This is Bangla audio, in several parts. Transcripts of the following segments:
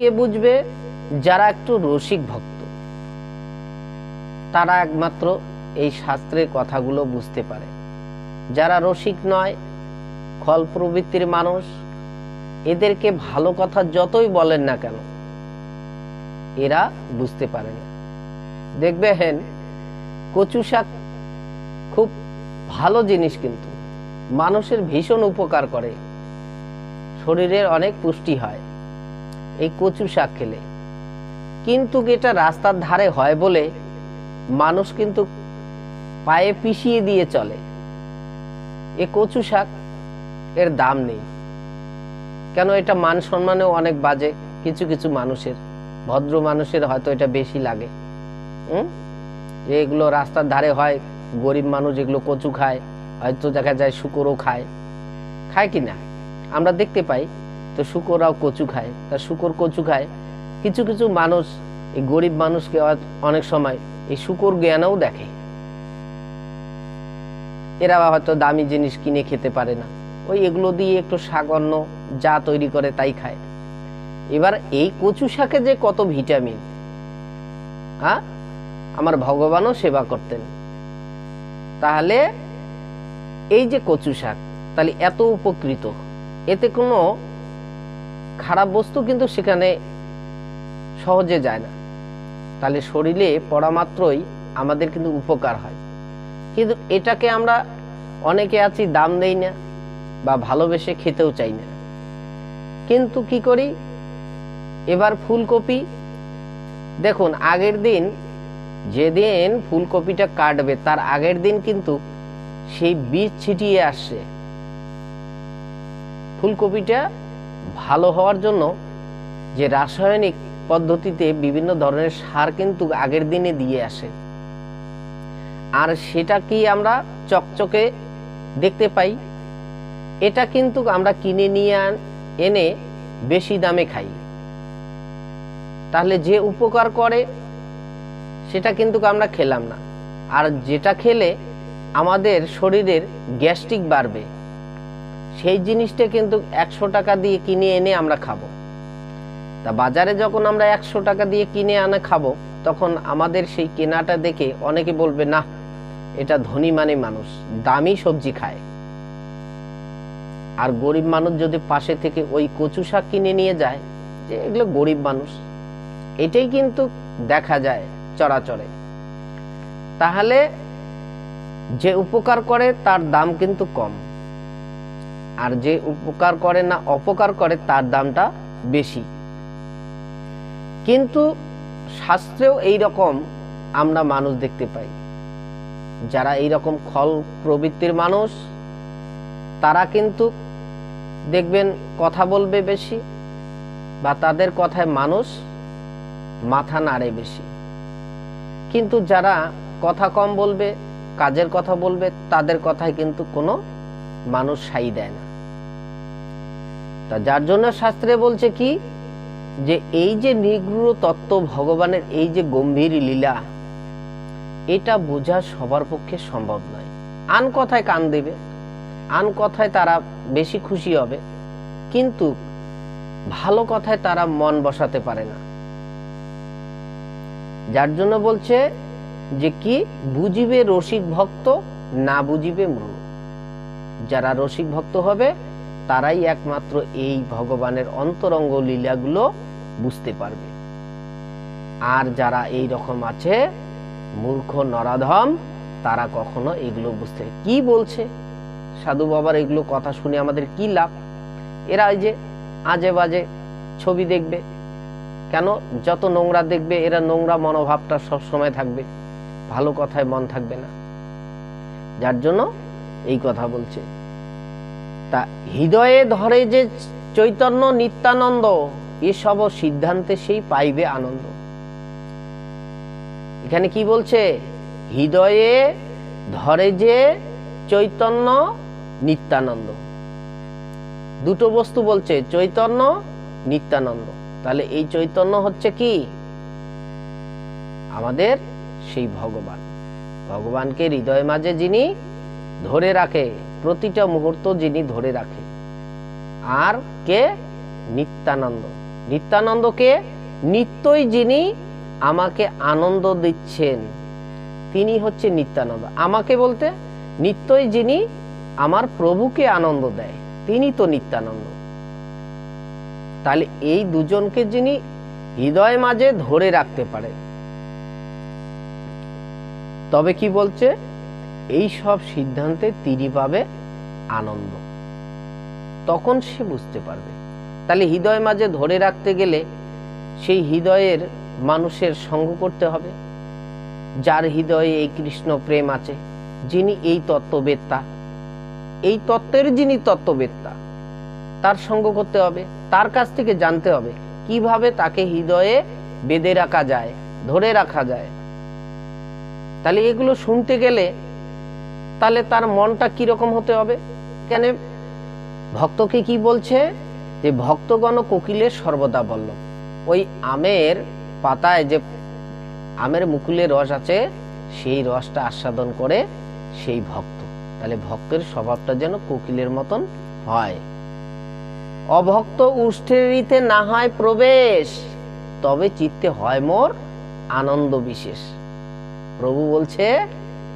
কে বুঝবে? যারা একটু রসিক ভক্ত। তারা একমাত্র এই শাস্ত্রের কথাগুলো বুঝতে পারে। যারা রসিক নয়, খল প্রবৃত্তির মানুষ, এদেরকে ভালো কথা যতই বলেন না কেন, এরা বুঝতে পারে না। দেখবে হেন, কচু শাক খুব ভালো জিনিস কিন্তু। মানুষের ভীষণ উপকার করে। শরীরের অনেক পুষ্টি হয়। এই কচু শাক খেলে। কিন্তু এটা রাস্তার ধারে হয় বলে মানুষ কিন্তু পায়ে পিষিয়ে দিয়ে চলে। এ কচু শাক এর দাম নেই। কেন এটা মান সম্মানেও অনেক বাজে কিছু কিছু মানুষের। ভদ্র মানুষের হয়তো এটা বেশি লাগে। হুম? এগুলো রাস্তার ধারে হয়, গরিব মানুষ এগুলো কচু খায়, হয়তো দেখা যায় শুকরও খায়। খায় কি না? আমরা দেখতে পাই তো শুকররাও কচু খায়। তা শুকর, কচু খায়। কিছু কিছু মানুষ, এই গরিব মানুষকে অনেক সময় এই শুকর জ্ঞানও দেখে। এরা হয়তো দামি জিনিস কিনে খেতে পারে না। ওই এগুলো দিয়ে একটু শাক অন্য যা তৈরি করে তাই খায়। এবার এই কচু শাকে যে কত ভিটামিন? হ্যাঁ আমার ভগবানও সেবা করতেন। তাহলে এই যে কচু শাক, তাহলে এত উপকৃত। এতে কোনো খারাপ বস্তু কিন্তু সেখানে সহজে যায় না। তাহলে শরীরে পড়া মাত্রই আমাদের কিন্তু উপকার হয়। কিন্তু এটাকে আমরা অনেকে আছি দাম দেই না বা ভালোবেসে খেতেও চাই না। কিন্তু কি করি? এবার ফুলকপি। দেখুন, আগের দিন যেদিন ফুলকপিটা কাটবে, তার আগের দিন কিন্তু সেই বীজ ছিটিয়ে আসছে। ফুলকপিটা ভালো হওয়ার জন্য যে রাসায়নিক পদ্ধতিতে বিভিন্ন ধরনের সার কিন্তু আগের দিনে দিয়ে আসে। আর সেটা কি আমরা চকচকে দেখতে পাই? এটা কিন্তু আমরা কিনে নিয়ে এনে বেশি দামে খাই। তাহলে যে উপকার করে, সেটা কিন্তু আমরা খেলাম না। আর যেটা খেলে আমাদের শরীরের গ্যাস্ট্রিক বাড়বে। সেই জিনিসটা কিন্তু একশো টাকা দিয়ে কিনে এনে আমরা খাব। তা বাজারে যখন আমরা একশো টাকা দিয়ে কিনে আনে খাব, তখন আমাদের সেই কেনাটা দেখে অনেকে বলবে না এটা ধনী মানে মানুষ, দামি সবজি খায়। আর গরিব মানুষ যদি পাশে থেকে ওই কচু শাক কিনে নিয়ে যায়, যে এগুলো গরিব মানুষ, এটাই কিন্তু দেখা যায় চরাচরে। তাহলে যে উপকার করে, তার দাম কিন্তু কম। আর যে উপকার করে না অপকার করে, তার দামটা বেশি। কিন্তু শাস্ত্রেও এই রকম আমরা মানুষ দেখতে পাই। যারা এই রকম খল প্রবৃত্তির মানুষ, তারা কিন্তু দেখবেন কথা বলবে বেশি বা তাদের কথায় মানুষ মাথা নাড়ে বেশি। কিন্তু যারা কথা কম বলবে, কাজের কথা বলবে, তাদের কথায় কিন্তু কোনো মানুষ সাই দেয় না। তা যার জন্য শাস্ত্রে বলছে কি? যে এই যে নিগূঢ় তত্ত্ব ভগবানের এই যে গম্ভীর লীলা, এটা বোঝা সবার পক্ষে সম্ভব নয়। আন কথায় কান দেবে, আন কথায় তারা বেশি খুশি হবে, কিন্তু ভালো কথায় তারা মন বসাতে পারে না। যার জন্য বলছে যে কি? বুঝিবে রসিক ভক্ত, না বুঝিবে মূল যারা রসিক ভক্ত হবে তারাই একমাত্র এই ভগবানের অন্তরঙ্গ লীলাগুলো বুঝতে পারবে। আর যারা এই রকম আছে, মূর্খ, নরাধম, তারা কখনো এগুলো বুঝতে কি বলছে? সাধু বাবার এগুলো কথা শুনে আমাদের কি লাভ? এরা এই যে আজে বাজে ছবি দেখবে। কেন? যত নোংরা দেখবে, এরা নোংরা মনোভাবটা সব সময় থাকবে। ভালো কথায় মন থাকবে না। যার জন্য এই কথা বলছে। তা হৃদয়ে ধরে যে চৈতন্য নিত্যানন্দ এসব সিদ্ধান্তে সেই পাইবে আনন্দ। এখানে কি বলছে? হৃদয়ে ধরে যে চৈতন্য নিত্যানন্দ। দুটো বস্তু বলছে, চৈতন্য, নিত্যানন্দ। তাহলে এই চৈতন্য হচ্ছে কি? আমাদের সেই ভগবান। ভগবানকে হৃদয় মাঝে যিনি ধরে রাখে প্রতিটা মুহূর্ত যিনি ধরে রাখে। আর কে? নিত্যানন্দ। নিত্যানন্দকে নিত্যই যিনি আমাকে আনন্দ দিচ্ছেন। তিনি হচ্ছে নিত্যানন্দ। আমাকে বলতে নিত্যই যিনি আমার প্রভুকে আনন্দ দেয়, তিনি তো নিত্যানন্দ। তাহলে এই দুজনকে যিনি হৃদয় মাঝে ধরে রাখতে পারে, তবে কি বলছে? এই সব সিদ্ধান্তে তিনি পাবে আনন্দ। তখন সে বুঝতে পারবে। তাহলে হৃদয় মাঝে ধরে রাখতে গেলে সেই হৃদয়ের মানুষের সঙ্গ করতে হবে। যার হৃদয়ে এই কৃষ্ণ প্রেম আছে, যিনি এই তত্ত্ববেত্তা, এই তত্ত্বের যিনি তত্ত্ববেত্তা, তার সঙ্গ করতে হবে, তার কাছ থেকে জানতে হবে কীভাবে তাকে হৃদয়ে বেঁধে রাখা যায়, ধরে রাখা যায়। তাহলে এগুলো শুনতে গেলে তাহলে তার মনটা কীরকম হতে হবে? কেন? ভক্তকে কি বলছে? যে ভক্তগণ কোকিলের সর্বদা বলল ওই আমের পাতায় যে আমের মুকুলের রস আছে, সেই রসটা আস্বাদন করে সেই ভক্ত। তাহলে ভক্তের স্বভাবটা যেন কোকিলের মতন হয়। অভক্ত উষ্ঠেরিতে না হয় প্রবেশ, তবে চিত্তে হয় মোর আনন্দ বিশেষ। প্রভু বলছে,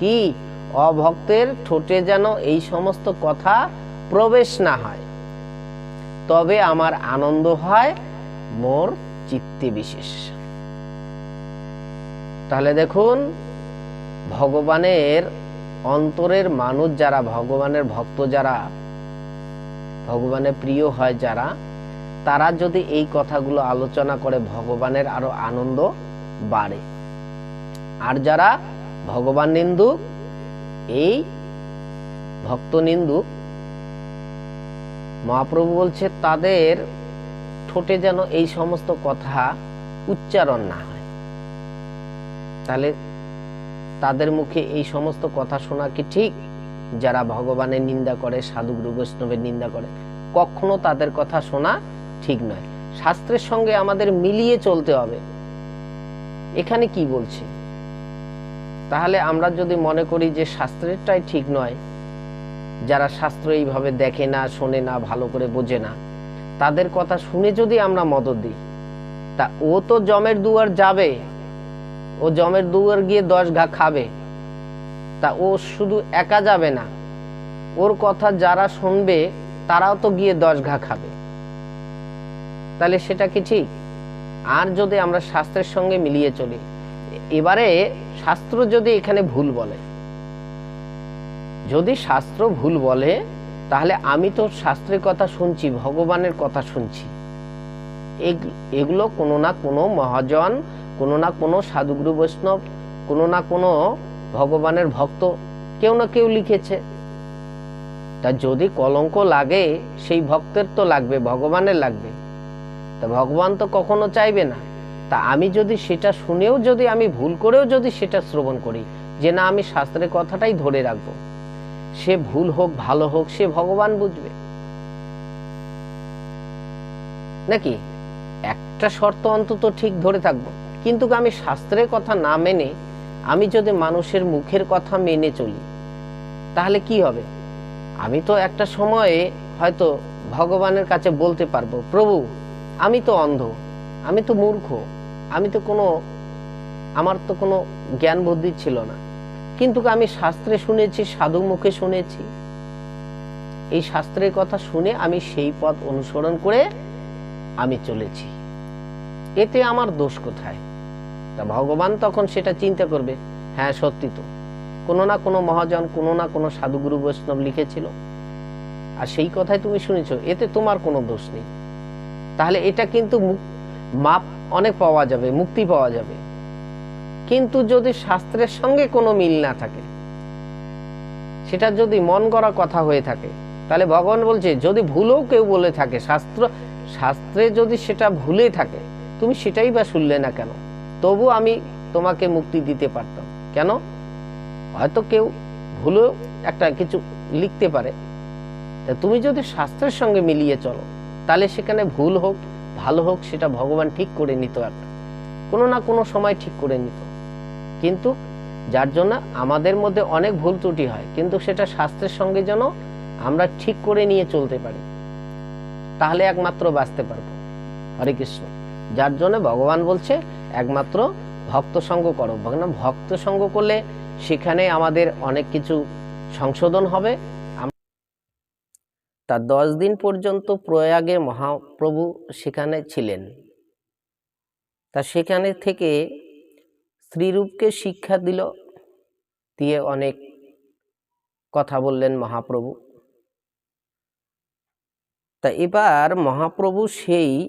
কি? অভক্তের ঠোঁটে যেন এই সমস্ত কথা প্রবেশ না হয়। তবে আমার আনন্দ হয় মোর চিত্তে বিশেষ। তাহলে দেখুন, ভগবানের অন্তরের মানুষ যারা, ভগবানের ভক্ত যারা, ভগবানের প্রিয় হয় যারা, তারা যদি এই কথাগুলো আলোচনা করে, ভগবানের আরও আনন্দ বাড়ে। আর যারা ভগবান নিন্দুক এই ভক্ত নিন্দুক মহাপ্রভু বলছে, তাদের ঠোঁটে যেন এই সমস্ত কথা উচ্চারণ না হয়। তাহলে তাদের মুখে এই সমস্ত কথা শোনা কি ঠিক? যারা ভগবানের নিন্দা করে, সাধু গুরু বৈষ্ণবের নিন্দা করে, কখনো তাদের কথা শোনা ঠিক নয়। শাস্ত্রের সঙ্গে আমাদের মিলিয়ে চলতে হবে। এখানে কি বলছে? তাহলে আমরা যদি মনে করি যে শাস্ত্রেরটাই ঠিক নয়, যারা শাস্ত্র এইভাবে দেখে না, শোনে না, ভালো করে বোঝে না, তাদের কথা শুনে যদি আমরা মদত দিই, তা ও তো জমের দুয়ার যাবে, ও জমের দুয়ার গিয়ে দশ ঘা খাবে, তা ও শুধু একা যাবে না, ওর কথা যারা শুনবে, তারাও তো গিয়ে দশ ঘা খাবে। তাহলে সেটা কি ঠিক? আর যদি আমরা শাস্ত্রের সঙ্গে মিলিয়ে চলি এবারে শাস্ত্র যদি এখানে ভুল বলে, যদি শাস্ত্র ভুল বলে, তাহলে আমি তো শাস্ত্রের কথা শুনছি, ভগবানের কথা শুনছি। এগুলো কোনো না কোনো মহাজন, কোনো না কোনো সাধুগুরু বৈষ্ণব, কোনো না কোনো ভগবানের ভক্ত কেউ না কেউ লিখেছে। তা যদি কলঙ্ক লাগে, সেই ভক্তের তো লাগবে, ভগবানের লাগবে। তা ভগবান তো কখনো চাইবে না। তা আমি যদি সেটা শুনেও যদি আমি ভুল করেও যদি সেটা শ্রবণ করি, যে না, আমি শাস্ত্রের কথাটাই ধরে রাখব। সে ভুল হোক, ভালো হোক, সে ভগবান বুঝবে। নাকি? একটা শর্ত অন্তত ঠিক ধরে থাকব। কিন্তু আমি শাস্ত্রের কথা না মেনে, আমি যদি মানুষের মুখের কথা মেনে চলি, তাহলে কি হবে? আমি তো একটা সময়ে হয়তো ভগবানের কাছে বলতে পারব, প্রভু, আমি তো অন্ধ, আমি তো মূর্খ। আমি তো কোনো, আমার তো কোনো জ্ঞান বুদ্ধি ছিল না। কিন্তু আমি শাস্ত্রে শুনেছি সাধু মুখে শুনেছি। এই শাস্ত্রের কথা শুনে আমি সেই পথ অনুসরণ করে আমি চলেছি। এতে আমার দোষ কোথায়? তা ভগবান তখন সেটা চিন্তা করবে হ্যাঁ সত্যি তো। কোনো না কোনো মহাজন, কোনো না কোনো সাধুগুরু বৈষ্ণব লিখেছিল। আর সেই কথাই তুমি শুনেছো, এতে তোমার কোনো দোষ নেই। তাহলে এটা কিন্তু মাপ অনেক পাওয়া যাবে, মুক্তি পাওয়া যাবে। কিন্তু যদি শাস্ত্রের সঙ্গে কোনো মিল না থাকে, সেটা যদি মন গড়া কথা হয়ে থাকে, তাহলে ভগবান বলছে, যদি ভুলেও কেউ বলে থাকে, শাস্ত্র, শাস্ত্রে যদি সেটা ভুলে থাকে, তুমি সেটাই বা শুনলে না কেন? তবু আমি তোমাকে মুক্তি দিতে পারতাম। কেন? হয়তো কেউ ভুলেও একটা কিছু লিখতে পারে। তুমি যদি শাস্ত্রের সঙ্গে মিলিয়ে চলো, তাহলে সেখানে ভুল হোক ভালো হোক, সেটা ভগবান ঠিক করে নিত একটা কোনো না কোনো সময় ঠিক করে নিত। কিন্তু যার জন্য আমাদের মধ্যে অনেক ভুল ত্রুটি হয়, কিন্তু সেটা শাস্ত্রের সঙ্গে যেন আমরা ঠিক করে নিয়ে চলতে পারি, তাহলে একমাত্র বাঁচতে পারব। হরে কৃষ্ণ। যার জন্য ভগবান বলছে, একমাত্র ভক্ত সঙ্গ করো। ভক্ত সঙ্গ করলে সেখানে আমাদের অনেক কিছু সংশোধন হবে আম- তা দশ দিন পর্যন্ত প্রয়াগে মহাপ্রভু সেখানে ছিলেন। তা সেখানে থেকে স্ত্রীরূপকে শিক্ষা দিল, দিয়ে অনেক কথা বললেন মহাপ্রভু। তা এবার মহাপ্রভু সেই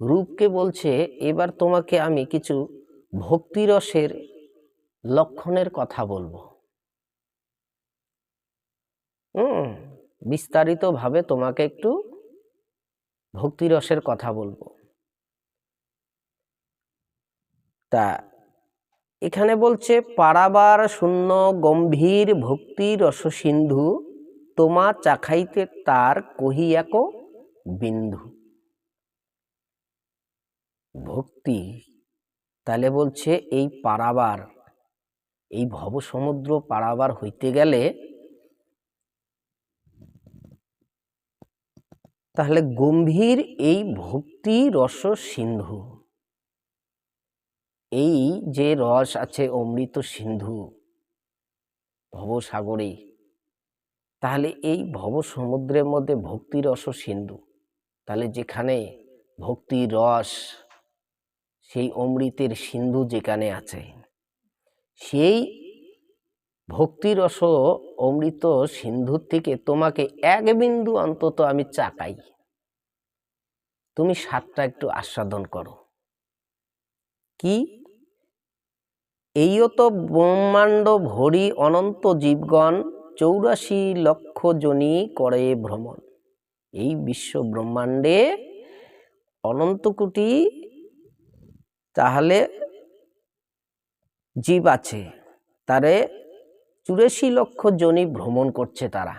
রূপকে বলছে, এবার তোমাকে আমি কিছু ভক্তিরসের লক্ষণের কথা বলব। হুম। বিস্তারিতভাবে তোমাকে একটু ভক্তিরসের কথা বলব। তা, এখানে বলছে, পারাবার শূন্য গম্ভীর ভক্তি রস সিন্ধু, তোমা চাখাইতে তার কহিয়াক বিন্ধু ভক্তি, তাহলে বলছে, এই পারাবার, এই ভবসমুদ্র পারাবার হইতে গেলে তাহলে গম্ভীর এই ভক্তি রস সিন্ধু। এই যে রস আছে অমৃত সিন্ধু ভবসাগরে, তাহলে এই ভব সমুদ্রের মধ্যে ভক্তি রস সিন্ধু। তাহলে যেখানে ভক্তি রস, সেই অমৃতের সিন্ধু যেখানে আছে, সেই ভক্তি রস অমৃত সিন্ধুর থেকে তোমাকে এক বিন্দু অন্তত আমি চাকাই। তুমি স্বাদটা একটু আস্বাদন করো। কি? এইও তো ব্রহ্মাণ্ড ভরি অনন্ত জীবগণ চৌরাশি লক্ষ জনি করে ভ্রমণ। এই বিশ্ব ব্রহ্মাণ্ডে অনন্ত কোটি তাহলে জীব আছে। তারে চুরাশি লক্ষ জনি ভ্রমণ করছে তারা।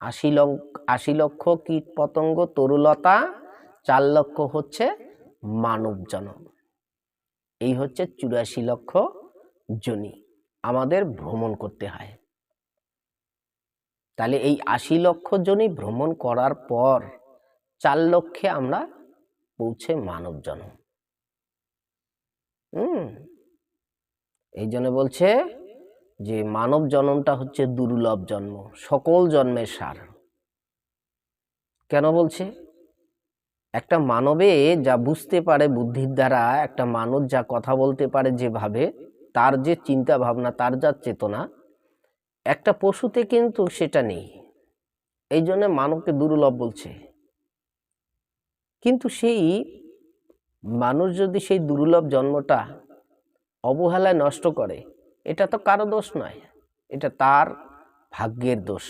আশি লক্ষ আশি লক্ষ কীট পতঙ্গ তরুলতা, চার লক্ষ হচ্ছে মানব জনম এই হচ্ছে চুরাশি লক্ষ জনি আমাদের ভ্রমণ করতে হয়। তাহলে এই আশি লক্ষ জনি ভ্রমণ করার পর চার লক্ষে আমরা পৌঁছে মানব জন্ম হুম, এই জন্য বলছে যে মানব জন্মটা হচ্ছে দুর্লভ জন্ম, সকল জন্মের সার। কেন বলছে? একটা মানবে যা বুঝতে পারে বুদ্ধির দ্বারা, একটা মানুষ যা কথা বলতে পারে যেভাবে, তার যে চিন্তা ভাবনা তার যা চেতনা, একটা পশুতে কিন্তু সেটা নেই। এই জন্য মানবকে দুর্লভ বলছে। কিন্তু সেই মানুষ যদি সেই দুর্লভ জন্মটা অবহেলায় নষ্ট করে এটা তো কারও দোষ নয় এটা তার ভাগ্যের দোষ।